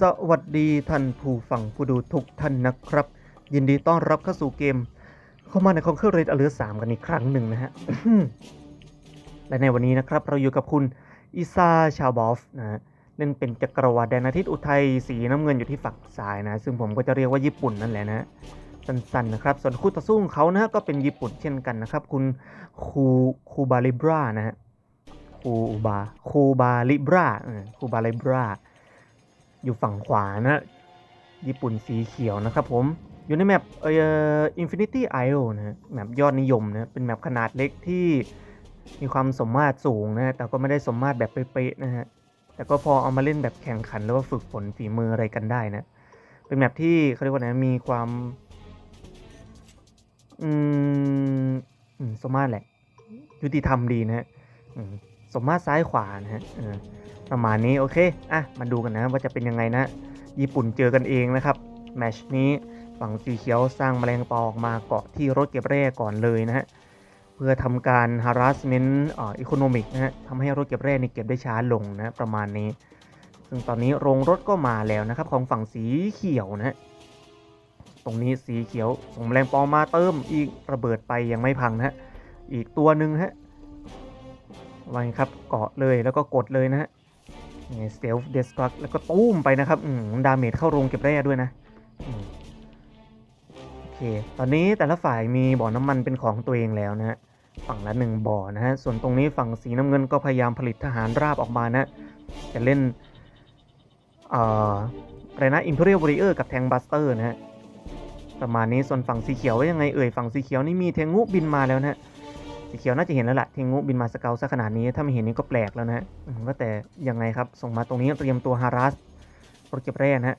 สวัสดีท่านผู้ฟังผู้ดูทุกท่านนะครับ ยินดีต้อนรับเข้าสู่เกม เข้ามาในคอนเคอร์เรดอเลือสามกันอีกครั้งหนึ่งนะฮะ และในวันนี้นะครับ เราอยู่กับคุณอิซาชาบอฟนะฮะเล่นเป็นจักรวรรดิแดนอาทิตย์อุทัยสีน้ำเงินอยู่ที่ฝั่งซ้ายนะ ซึ่งผมก็จะเรียกว่าญี่ปุ่นนั่นแหละนะสั้นๆนะครับ ส่วนคู่ต่อสู้ของเขานะฮะก็เป็นญี่ปุ่นเช่นกันนะครับ คุณคูคูบาลิบรานะฮะคูบาคูบาลิบราคูบาลิบรา อยู่ฝั่งขวานะ ญี่ปุ่นสีเขียวนะครับผม อยู่ในแมปเอ่อ Infinity Isle นะฮะแมปยอดนิยมนะเป็นแมปขนาดเล็กที่มีความสมมาตรสูงนะแต่ก็ไม่ได้สมมาตรแบบเป๊ะๆนะฮะแต่ก็พอเอามาเล่นแบบแข่งขันหรือว่าฝึกฝนฝีมืออะไรกันได้นะ เป็นแมปที่เขาเรียกว่าไงมีความอืมสมมาตรแหละ ยุติธรรมดีนะฮะสมมาตรซ้ายขวานะฮะ ประมาณนี้โอเค อะ มาดูกันนะว่าจะเป็นยังไงนะ ญี่ปุ่นเจอกันเองนะครับ แมชนี้ฝั่งสีเขียวสร้างแมลงปอออกมาเกาะที่รถเก็บแร่ก่อนเลยนะฮะ เพื่อทำการ harassment อ่อ economic นะฮะทำให้รถเก็บแร่นี่เก็บได้ช้าลงนะประมาณนี้ ซึ่งตอนนี้โรงรถก็มาแล้วนะครับ ของฝั่งสีเขียวนะฮะตรงนี้สีเขียวส่งแมลงปอมาเติมอีกระเบิดไปยังไม่พังนะฮะอีกตัวหนึ่งฮะวางครับเกาะเลยแล้วก็กดเลยนะฮะ เซลฟ์เดสตรักแล้วก็ตุ้มไปนะครับอืมดาเมจเข้าโรงเก็บแร่ด้วยนะอโอเค ตอนนี้แต่ละฝ่ายมีบ่อน้ำมันเป็นของตัวเองแล้วนะฮะฝั่งละหนึ่งบ่อนะฮะส่วนตรงนี้ฝั่งสีน้ำเงินก็พยายามผลิตทหารราบออกมานะจะเล่นเอ่ออะไรนะ Imperial Warrior กับแทงบัสเตอร์นะฮะประมาณนี้ส่วนฝั่งสีเขียวว่ายังไงเอ่ยฝั่งสีเขียวนี่มีเทงุบินมาแล้วนะฮะ สีเขียวน่าจะเห็นแล้วล่ะเทงุบินมาสเกลซะขนาดนี้ถ้าไม่เห็นนี่ก็แปลกแล้วนะฮะว่าแต่ยังไงครับส่งมาตรงนี้เตรียมตัวฮารัสรถเก็บแร่นะฮะ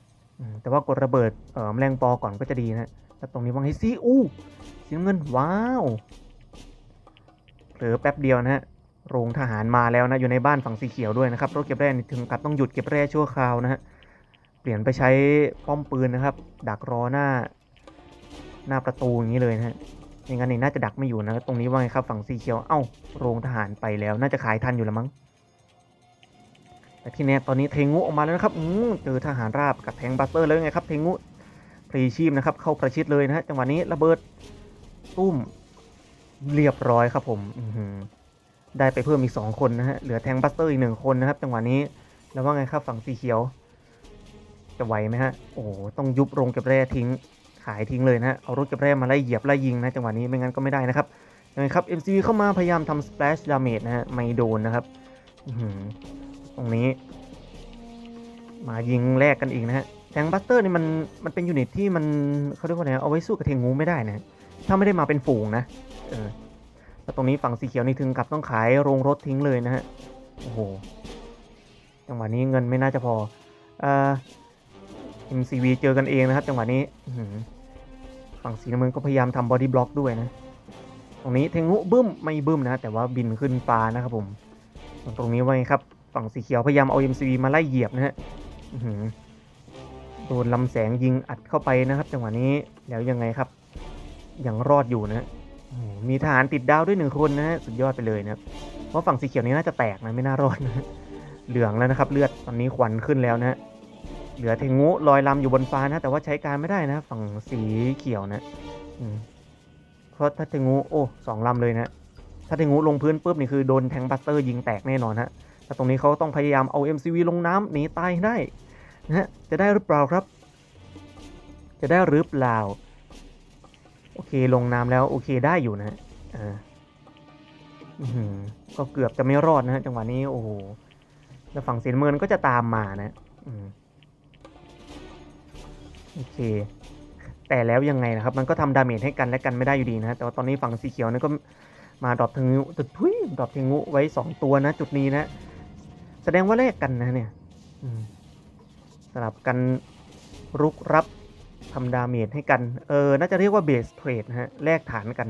แต่ว่ากดระเบิดเอ่อแมลงปอก่อนก็จะดีนะแล้วตรงนี้วางให้ซีอู้สีน้ำเงินว้าวเผลอแป๊บเดียวนะฮะโรงทหารมาแล้วนะอยู่ในบ้านฝั่งสีเขียวด้วยนะครับรถเก็บแรนถึงกับต้องหยุดเก็บแร่ชั่วคราวนะฮะเปลี่ยนไปใช้ป้อมปืนนะครับ ดักรอหน้าหน้าประตูอย่างนี้เลยนะฮะ ไม่งั้นเนี่ยน่าจะดักไม่อยู่นะ ตรงนี้ว่าไงครับฝั่งสีเขียว เอ้า โรงทหารไปแล้ว น่าจะขายทันอยู่แล้วมั้ง แต่ที่แน่ตอนนี้เทงูออกมาแล้วนะครับอืมเจอทหารราบกับแทงบัสเตอร์แล้วไงครับ เทงูพรีชีพนะครับ เข้าประชิดเลยนะฮะ จังหวะนี้ระเบิดตุ้มเรียบร้อยครับผมอืได้ไปเพิ่มอีกสองคนนะฮะ เหลือแทงบัสเตอร์อีกหนึ่งคนนะครับ จังหวะนี้ แล้วว่าไงครับฝั่งสีเขียว จะไหวไหมฮะ โอ้ต้องยุบโรงเก็บแร่ทิ้ง ขายทิ้งเลยนะเอารถก็บแร่มาไล่เหยียบไล่ยิงนะจังหวะนี้ไม่งั้นก็ไม่ได้นะครับยังไงครับ MC เข้ามาพยายามทำ splash damage นะฮะไม่โดนนะครับตรงนี้ มายิงแลกกันอีกนะฮะแทงบัสเตอร์นี่มันมันเป็นยูนิตที่มันเขาเรียกว่าไงเอาไว้สู้กับเทงูไม่ได้นะถ้าไม่ได้มาเป็นฝูงนะเออแล้วตรงนี้ฝั่งสีเขียวนี่ถึงกับต้องขายโรงรถทิ้งเลยนะฮะโอ้โหจังหวะนี้เงินไม่น่าจะพอเอ่อ MCV เจอกันเองนะครับจังหวะนี้อื ฝั่งสีน้ำเงินก็พยายามทำบอดี้บล็อกด้วยนะ ตรงนี้เทงุบึ้มไม่บึ้มนะ แต่ว่าบินขึ้นฟ้านะครับผม ตรงนี้ไว้ครับ ฝั่งสีเขียวพยายามเอา MCV มาไล่เหยียบนะฮะโดนลำแสงยิงอัดเข้าไปนะครับ จังหวะนี้แล้วยังไงครับ ยังรอดอยู่นะมีทหารติดดาวด้วยหนึ่งคนนะฮะสุดยอดไปเลยนะครับเพราะฝั่งสีเขียวนี้น่าจะแตกนะไม่น่ารอดนะเหลืองแล้วนะครับ เลือดตอนนี้ควันขึ้นแล้วนะฮะ เหลือเทงุลอยลำอยู่บนฟ้านะ แต่ว่าใช้การไม่ได้นะ ฝั่งสีเขียวนะเพราะถ้าเทงุโอ้สองลำเลยนะ ถ้าเทงุลงพื้นปุ๊บนี่คือโดนแทงบัสเตอร์ยิงแตกแน่นอนฮะแต่ตรงนี้เขาต้องพยายามเอา MCV ลงน้ำหนีตายได้นะฮะจะได้หรือเปล่าครับ จะได้หรือเปล่า โอเคลงน้ำแล้วโอเคได้อยู่นะอ่าก็เกือบจะไม่รอดนะฮะจังหวะนี้โอ้โหแล้วฝั่งสีน้ำเงินก็จะตามมานะอืม โอเค แต่แล้วยังไงนะครับ มันก็ทำดาเมจให้กันและกันไม่ได้อยู่ดีนะ แต่ว่าตอนนี้ฝั่งสีเขียวนี่ก็มาดรอปเทงูตุดทุยดรอปเทงูไว้ 2 ตัวนะ จุดนี้นะ แสดงว่าแลกกันนะเนี่ยสลับกันรุกรับทำดาเมจให้กัน เออ น่าจะเรียกว่าเบสเทรดนะฮะ แลกฐานกัน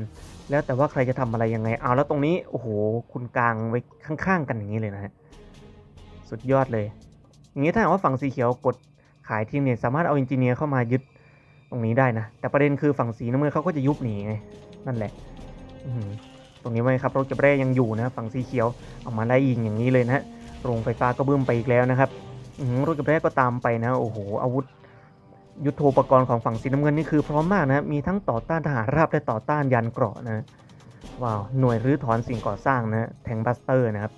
แล้วแต่ว่าใครจะทำอะไรยังไง เอาแล้วตรงนี้ โอ้โห คุณกลางไว้ข้างๆกันอย่างนี้เลยนะฮะ สุดยอดเลย อย่างนี้ถ้าหากว่าฝั่งสีเขียวกด ขายทีมเนี่ยสามารถเอาอินจิเนียร์เข้ามายึดตรงนี้ได้นะ แต่ประเด็นคือฝั่งสีน้ำเงินเขาก็จะยุบหนีไงนั่นแหละตรงนี้ไว้ครับรถเก็บแร่ยังอยู่นะฝั่งสีเขียวเอามาไล่ยิงอย่างนี้เลยนะโรงไฟฟ้าก็บึ้มไปอีกแล้วนะครับรถกับแรกก็ตามไปนะโอ้โหอาวุธ ยุทโธปกรณ์ของฝั่งสีน้ำเงินนี่คือพร้อมมากนะมีทั้งต่อต้านทหารราบและต่อต้านยันเกราะนะว้าวหน่วยรื้อถอนสิ่งก่อสร้างนะแทงบัสเตอร์นะครับ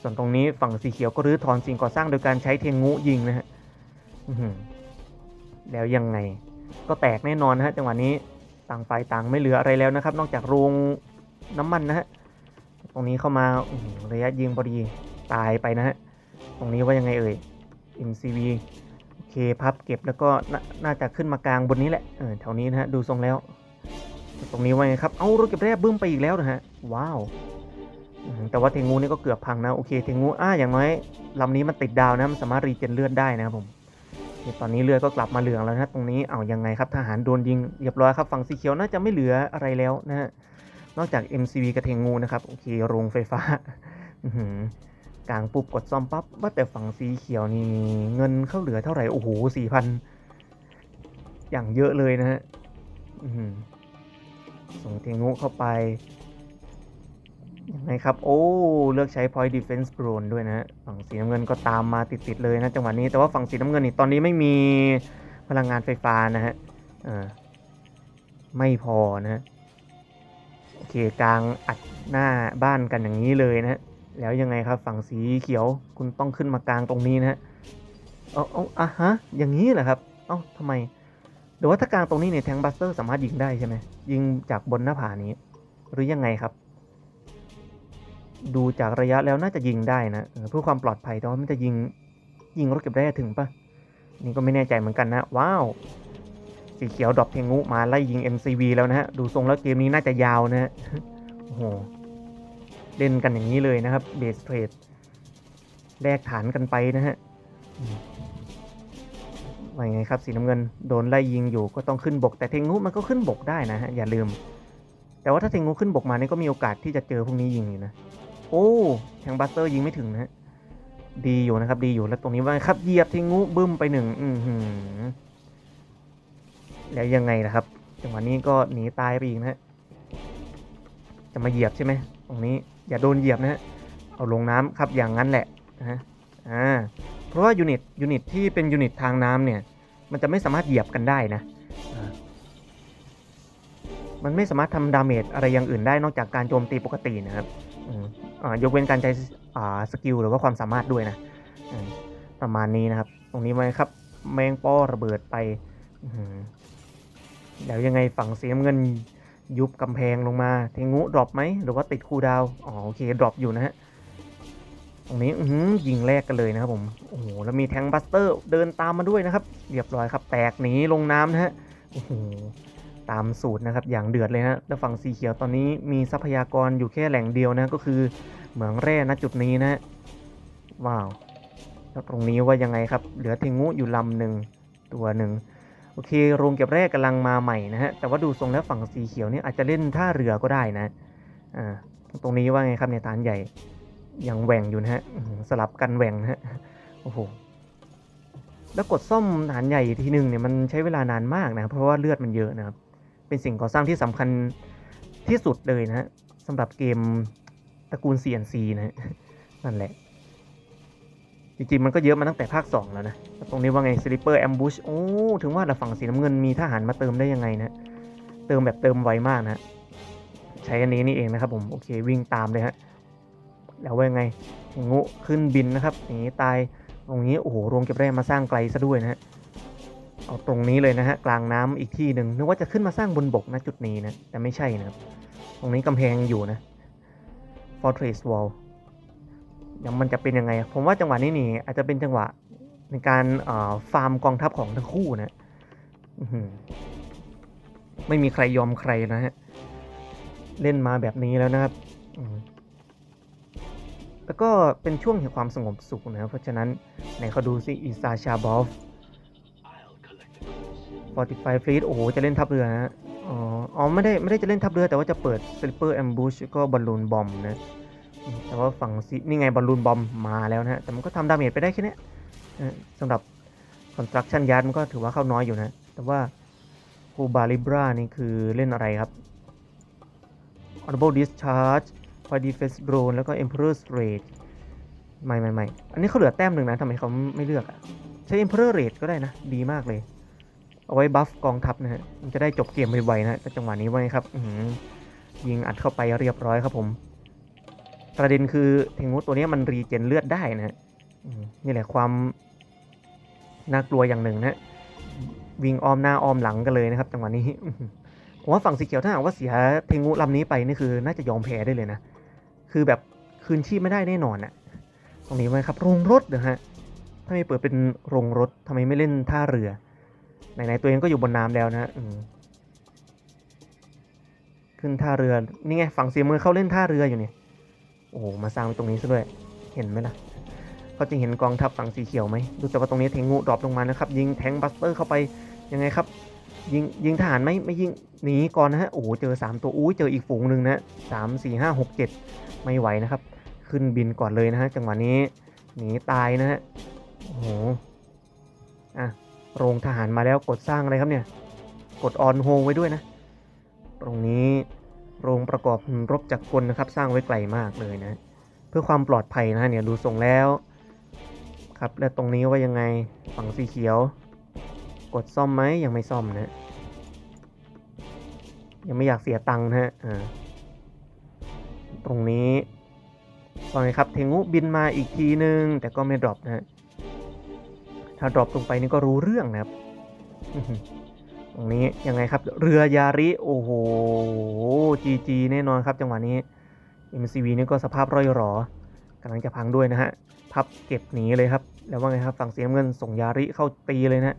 ส่วนตรงนี้ฝั่งสีเขียวก็รื้อถอนสิ่งก่อสร้างโดยการใช้เทงงูยิงนะฮะ แล้วยังไง ก็แตกแน่นอนนะฮะจังหวะนี้ต่างฝ่ายต่างไม่เหลืออะไรแล้วนะครับ นอกจากโรงน้ำมันนะฮะตรงนี้เข้ามาระยะยิงพอดีตายไปนะฮะตรงนี้ว่ายังไงเอ่ย MCV โอเคพับเก็บแล้วก็นน่าจะขึ้นมากลางบนนี้แหละเออแถวนี้นะฮะดูทรงแล้ว ตรงนี้ว่าไงครับ เอารถเก็บแร่บึ้มไปอีกแล้วนะฮะว้าวแต่ว่าเทงูนี่ก็เกือบพังนะโอเคเทงูอ่าอย่างน้อยลำนี้มันติดดาวนะมันสามารถรีเจนเลือดได้นะครับผม ตอนนี้เลือดก็กลับมาเหลืองแล้วนะตรงนี้เอายังไงครับทหารโดนยิงเรียบร้อยครับฝั่งสีเขียวน่าจะไม่เหลืออะไรแล้วนะฮะนอกจาก MCV กับเทงงูนะครับโอเคโรงไฟฟ้ากลางปุ๊บกดซ่อมปั๊บว่าแต่ฝั่งสีเขียวนี่เงินเข้าเหลือเท่าไหร่โอ้โหสี่พันอย่างเยอะเลยนะฮะส่งเทงูเข้าไป ยังไงครับ โอ้ เลือกใช้ point defense drone ด้วยนะฝั่งสีน้ำเงินก็ตามมาติดๆเลยนะจังหวะนี้แต่ว่าฝั่งสีน้ำเงินนี่ตอนนี้ไม่มีพลังงานไฟฟ้านะฮะไม่พอนะฮะโอเคกลางอัดหน้าบ้านกันอย่างนี้เลยนะฮะแล้วยังไงครับฝั่งสีเขียวคุณต้องขึ้นมากลางตรงนี้นะฮะเอาเอาอะฮะอย่างนี้เหรอครับเอ้าทำไมหรือว่าถ้ากลางตรงนี้เนี่ยแทงบัสเตอร์สามารถยิงได้ใช่ไหมยิงจากบนหน้าผานี้ หรือยังไงครับ ดูจากระยะแล้วน่าจะยิงได้นะเพื่อความปลอดภัยแต่ว่ามันจะยิงยิงรถเก็บได้ถึงปะนี่ก็ไม่แน่ใจเหมือนกันนะ ว้าว สีเขียวดรอปเทงูมาไล่ยิง MCV แล้วนะฮะ ดูทรงแล้วเกมนี้น่าจะยาวนะฮะโอ้โห เล่นกันอย่างนี้เลยนะครับเบสเทรดแลกฐานกันไปนะฮะว่าไงครับสีน้ำเงินโดนไล่ยิงอยู่ก็ต้องขึ้นบก แต่เทงูมันก็ขึ้นบกได้นะฮะ อย่าลืม แต่ว่าถ้าเทงูขึ้นบกมานี่ก็มีโอกาสที่จะเจอพวกนี้ยิงอยู่นะ โอ้แทงบัสเตอร์ยิงไม่ถึงนะฮะดีอยู่นะครับ ดีอยู่แล้วตรงนี้ว่าครับเหยียบเทงูบึ้มไปหนึ่งอือหือแล้วยังไงล่ะครับ จังหวะนี้ก็หนีตายไปอีกนะฮะจะมาเหยียบใช่ไหมตรงนี้อย่าโดนเหยียบนะฮะเอาลงน้ำครับอย่างนั้นแหละนะฮะอ่าเพราะว่ายูนิตยูนิตที่เป็นยูนิตทางน้ำเนี่ย มันจะไม่สามารถเหยียบกันได้นะมันไม่สามารถทำดาเมจอะไรอย่างอื่นได้นอกจากการโจมตีปกตินะครับ ยกเว้นการใช้สกิลหรือว่าความสามารถด้วยนะประมาณนี้นะครับ ตรงนี้ไว้ครับ แมงป้อระเบิดไปอื้อหือแล้วยังไงฝั่งเสียมเงินยุบกำแพงลงมา เทงูดรอปไหม หรือว่าติดคูดาว อ๋อโอเคดรอปอยู่นะฮะ ตรงนี้ยิงแรกกันเลยนะครับผม โอ้โห แล้วมีแทงบัสเตอร์เดินตามมาด้วยนะครับ เรียบร้อยครับ แตกหนีลงน้ำนะฮะ โอ้โห ตามสูตรนะครับอย่างเดือดเลยนะแล้วฝั่งสีเขียวตอนนี้มีทรัพยากรอยู่แค่แหล่งเดียวนะก็คือเหมืองแร่ณจุดนี้นะว้าวแล้วตรงนี้ว่ายังไงครับ เหลือเทงูอยู่ลำหนึ่งตัวหนึ่งโอเคโรงเก็บแร่กำลังมาใหม่นะฮะแต่ว่าดูทรงแล้วฝั่งสีเขียวเนี่ยอาจจะเล่นท่าเรือก็ได้นะอ่าตรงนี้ว่าไงครับในฐานใหญ่ยังแหว่งอยู่นะฮะสลับกันแหว่งนะฮะโอ้โหแล้วกดซ่อมฐานใหญ่ทีหนึ่งเนี่ยมันใช้เวลานานมากนะเพราะว่าเลือดมันเยอะนะครับ เป็นสิ่งก่อสร้างที่สำคัญที่สุดเลยนะสำหรับเกมตระกูล CNC นะนั่นแหละ จริงๆ มันก็เยอะมาตั้งแต่ภาค 2 แล้วนะ ตรงนี้ว่าไง Slipper Ambush โอ้ถึงว่าละฝั่งสีน้ำเงินมีทหารมาเติมได้ยังไงนะ เติมแบบเติมไวมากนะ ใช้อันนี้นี่เองนะครับผม โอเควิ่งตามเลยฮะ แล้วว่ายังไงงูขึ้นบินนะครับอย่างนี้ตายตรงนี้โอ้โหโรงเก็บแร่มาสร้างไกลซะด้วยนะฮะ เอาตรงนี้เลยนะฮะกลางน้ำอีกที่หนึ่งนึกว่าจะขึ้นมาสร้างบนบกนะจุดนี้นะ แต่ไม่ใช่นะครับ ตรงนี้กำแพงอยู่นะ Fortress Wall ยังมันจะเป็นยังไง ผมว่าจังหวะนี้นี่ อาจจะเป็นจังหวะในการฟาร์มกองทัพของทั้งคู่นะไม่มีใครยอมใครนะฮะ เล่นมาแบบนี้แล้วนะครับ แล้วก็เป็นช่วงแห่งความสงบสุขนะเพราะฉะนั้นไหนเขาดูซิอิซาชาบอฟ 45 Fleet โอ้โห จะเล่นทัพเรือนะฮะอ๋ออ๋อ ไม่ได้ ไม่ได้จะเล่นทัพเรือ แต่ว่าจะเปิด Slipper Ambush ก็บอลลูนบอมนะ แต่ว่าฝั่งซีนี่ไงบอลลูนบอมมาแล้วนะ แต่มันก็ทำดาเมจไปได้แค่นี้สำหรับ Construction Yard มันก็ถือว่าเข้าน้อยอยู่นะ แต่ว่าคูบาลิบรานี่คือเล่นอะไรครับ Honorable Discharge Point Defense Drone แล้วก็ Emperor's Rage ไม่ไม่ไม่อันนี้เขาเหลือแต้มหนึ่งนะทำไมเขาไม่เลือกอะใช้ Emperor Rate ก็ได้นะ ดีมากเลย เอาไว้บัฟกองทัพนะฮะมันจะได้จบเกมไวๆนะแต่จังหวะนี้ไว้ครับยิงอัดเข้าไปเรียบร้อยครับผมประเด็นคือเทงูตัวนี้มันรีเจนเลือดได้นะฮะนี่แหละความน่ากลัวอย่างหนึ่งนะวิ่งอ้อมหน้าอ้อมหลังกันเลยนะครับจังหวะนี้ผมว่าฝั่งสีเขียวถ้าหากว่าเสียเทงูลำนี้ไปนี่คือ น่าจะยอมแพ้ได้เลยนะคือแบบคืนชีพไม่ได้แน่นอนอะตรงนี้ไว้ครับโรงรถนะฮะถ้าไมเปิดเป็นโรงรถทำไมไม่เล่นท่าเรือ ไหนๆตัวเองก็อยู่บนน้ำแล้วนะขึ้นท่าเรือ นี่ไงฝั่งสีมือเข้าเล่นท่าเรืออยู่เนี่ย โอ้โห มาสร้างไว้ตรงนี้ซะด้วย เห็นไหมล่ะ เขาจะเห็นกองทัพฝั่งสีเขียวไหม ดูแต่ว่าตรงนี้เทงงูดรอปลงมานะครับ ยิงแทงบัสเตอร์เข้าไปยังไงครับ ยิงยิงทหารไหมไม่ยิงหนีก่อนนะฮะ โอ้โห เจอ 3 ตัว อุ้ยเจออีกฝูงหนึ่งนะสามสี่ห้าหกเจ็ดไม่ไหวนะครับ ขึ้นบินก่อนเลยนะฮะ จังหวะนี้ หนีตายนะฮะ โอ้โห อะ โรงทหารมาแล้วกดสร้างอะไรครับเนี่ย กดออนโฮไว้ด้วยนะ ตรงนี้โรงประกอบหุ่นรบจักรกลนะครับ สร้างไว้ไกลมากเลยนะ เพื่อความปลอดภัยนะเนี่ยดูทรงแล้ว ครับแล้วตรงนี้ว่ายังไงฝั่งสีเขียว กดซ่อมไหมยังไม่ซ่อมนะ ยังไม่อยากเสียตังค์นะฮะตรงนี้ว่าไงครับเทงูบินมาอีกทีนึง แต่ก็ไม่ดรอปนะฮะ ถ้าดรอปลงไปนี่ก็รู้เรื่องนะครับตรงนี้ยังไงครับ เรือยาริโอ้โหจีจีแน่นอนครับ จังหวะนี้ MCV นี่ก็สภาพร่อยหรอกำลังจะพังด้วยนะฮะพับเก็บหนีเลยครับ แล้วว่าไงครับฝั่งเสียเงินส่งยาริเข้าตีเลยนะ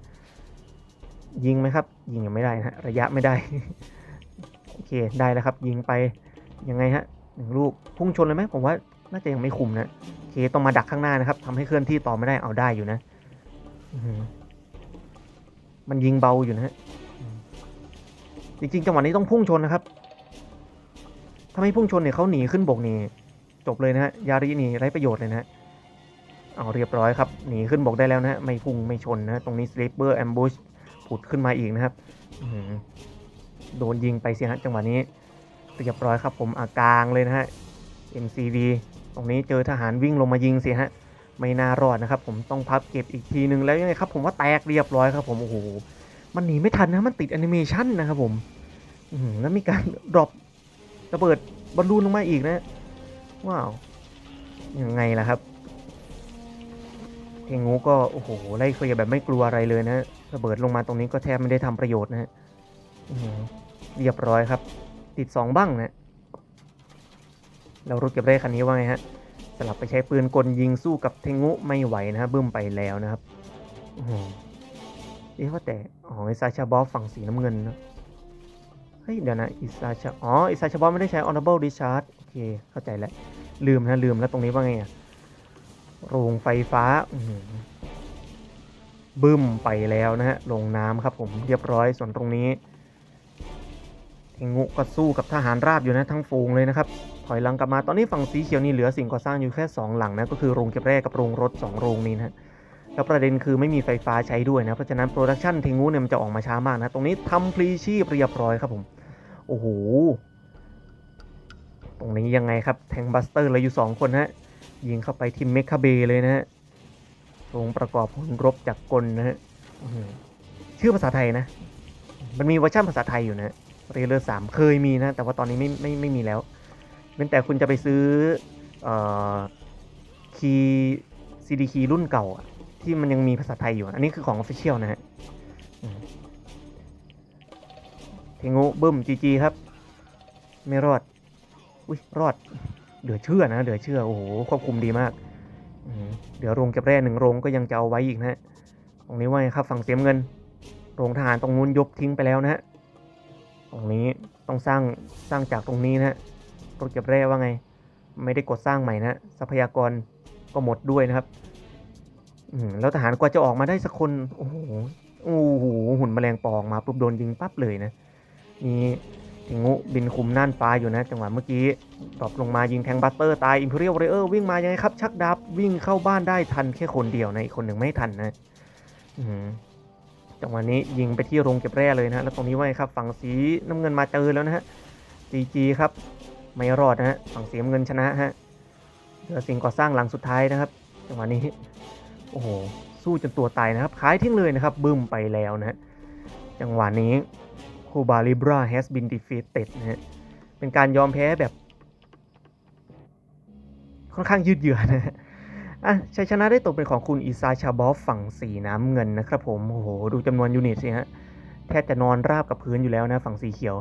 ยิงไหมครับ ยิงยังไม่ได้นะระยะไม่ได้โอเคได้แล้วครับ ยิงไปยังไงฮะหนึ่งลูกพุ่งชนเลยไหมผมว่าน่าจะยังไม่คุมนะโอเคต้องมาดักข้างหน้านะครับทำให้เคลื่อนที่ต่อไม่ได้เอาได้อยู่นะ มันยิงเบาอยู่นะฮะ จริงๆจังหวะนี้ต้องพุ่งชนนะครับ ถ้าไม่พุ่งชนเนี่ยเขาหนีขึ้นบกนี่จบเลยนะฮะ ยารินี่ไร้ประโยชน์เลยนะฮะ เอาเรียบร้อยครับ หนีขึ้นบกได้แล้วนะฮะ ไม่พุ่งไม่ชนนะ ตรงนี้ sleeper ambush ผุดขึ้นมาอีกนะครับโดนยิงไปเสียฮะจังหวะนี้เรียบร้อยครับผมอากลางเลยนะฮะ MCV ตรงนี้เจอทหารวิ่งลงมายิงเสียฮะ ไม่น่ารอดนะครับ ผมต้องพับเก็บอีกทีนึงแล้วยังไงครับ ผมว่าแตกเรียบร้อยครับ ผมโอ้โหมันหนีไม่ทันนะมันติดแอนิเมชันนะครับผมอื้อหือแล้วมีการดรอประเบิดบอลลูนลงมาอีกนะว้าวยังไงล่ะครับเทงูก็โอ้โหไล่เคลียร์แบบไม่กลัวอะไรเลยนะระเบิดลงมาตรงนี้ก็แทบไม่ได้ทำประโยชน์นะฮะเรียบร้อยครับ ติดสองบ้างนะแล้วรถเก็บได้คันนี้ว่าไงฮะ สลับไปใช้ปืนกลยิงสู้กับเทงูไม่ไหวนะครับบึ้มไปแล้วนะครับโอ้โหเอ๊ะว่าแต่อ๋ออิซาชาบอฟฝั่งสีน้ำเงินนะเฮ้ยเดี๋ยวนะอิซาชาอ๋ออิซาชาบอฟไม่ได้ใช้ honorable discharge โอเคเข้าใจแล้ว ลืมนะลืมแล้วตรงนี้ว่าไงอะโรงไฟฟ้าอื้อหือบึ้มไปแล้วนะฮะลงน้ำครับผมเรียบร้อยส่วนตรงนี้เทงูก็สู้กับทหารราบอยู่นะทั้งฝูงเลยนะครับ ถอยหลังกลับมาตอนนี้ฝั่งสีเขียวนี่เหลือสิ่งก่อสร้างอยู่แค่ 2 หลังนะก็คือโรงเก็บแร่กับโรงรถ 2 โรงนี้นะแล้วประเด็นคือไม่มีไฟฟ้าใช้ด้วยนะเพราะฉะนั้นโปรดักชันเทงูเนี่ยมันจะออกมาช้ามากนะตรงนี้ทำพลีชีพเรียบร้อยครับผมโอ้โหตรงนี้ยังไงครับแทงบัสเตอร์เลยอยู่ 2 คนฮะยิงเข้าไปที่เมคคาเบเลยนะฮะโรงประกอบหุ่นรบจากกลนะฮะชื่อภาษาไทยนะ มันมีเวอร์ชันภาษาไทยอยู่นะเรเลอร์สามเคยมีนะ แต่ว่าตอนนี้ไม่ไม่ไม่มีแล้ว เป็นแต่คุณจะไปซื้ออคีย์ซีดีคีรุ่นเก่าที่มันยังมีภาษาไทยอยู่ อันนี้คือของ Official นะฮะเทงูบึ้มจีจีครับ ไม่รอด อุ้ยรอด เหลือเชื่อนะ เหลือเชื่อ โอ้โห ควบคุมดีมากเดี๋ยวโรงเก็บแร่หนึ่งโรงก็ยังจะเอาไว้อีกนะฮะ ตรงนี้ว่าครับฝั่งเสียมเงิน โรงทหารตรงนู้นยกทิ้งไปแล้วนะฮะ ตรงนี้ต้องสร้างสร้างจากตรงนี้นะฮะ รถเก็บแร่ว่าไง ไม่ได้กดสร้างใหม่นะทรัพยากรก็หมดด้วยนะครับอืแล้วทหารกว่าจะออกมาได้สักคน โอ้โหโอ้โหหุ่นแมลงปอออกมาปุ๊บโดนยิงปั๊บเลยนะมีเทงูบินคุมน่านฟ้าอยู่นะ จังหวะเมื่อกี้ดรอปลงมายิงแทงบัตเตอร์ตายอิมพีเรียลเรเออร์วิ่งมายังไงครับ ชักดาบวิ่งเข้าบ้านได้ทันแค่คนเดียวนะอีกคนหนึ่งไม่ทันนะอืจังหวะนี้ยิงไปที่โรงเก็บแร่เลยนะแล้วตรงนี้ว่าไงครับฝั่งสีน้ำเงินมาเจอแล้วนะฮะจีจีครับ ไม่รอดนะฮะฝั่งสีน้ำเงินชนะฮะเหลือสิ่งก่อสร้างหลังสุดท้ายนะครับจังหวะนี้โอ้โหสู้จนตัวตายนะครับขายทิ้งเลยนะครับบึ้มไปแล้วนะฮะจังหวะนี้โคบาลิบรา has been defeated นะฮะเป็นการยอมแพ้แบบ ค่อนข้างยืดเยื้อนะฮะอะชัยชนะได้ตกเป็นของคุณอีซาชาบอฟฝั่งสีน้ำเงินนะครับผม โอ้โห ดูจำนวนยูนิตสิฮะ แทบจะนอนราบกับพื้นอยู่แล้วนะ ฝั่งสีเขียว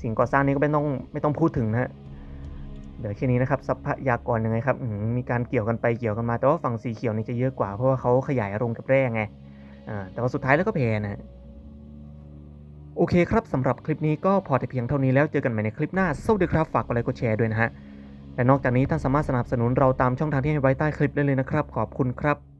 สิ่งก่อสร้างนี้ก็ไม่ต้องไม่ต้องพูดถึงนะฮะเดี๋ยวแค่นี้นะครับทรัพยากรยังไงครับมีการเกี่ยวกันไปเกี่ยวกันมา แต่ว่าฝั่งสีเขียวนี่จะเยอะกว่าเพราะว่าเขาขยายอารมณ์กับแร่ไงแต่ว่าสุดท้ายแล้วก็แพ้นะฮะโอเคครับสำหรับคลิปนี้ก็พอแต่เพียงเท่านี้แล้วเจอกันใหม่ในคลิปหน้าสวัสดีครับฝากกดไลค์กดแชร์ด้วยนะฮะและนอกจากนี้ท่านสามารถสนับสนุนเราตามช่องทางที่ให้ไว้ใต้คลิปได้เลยนะครับ ขอบคุณครับ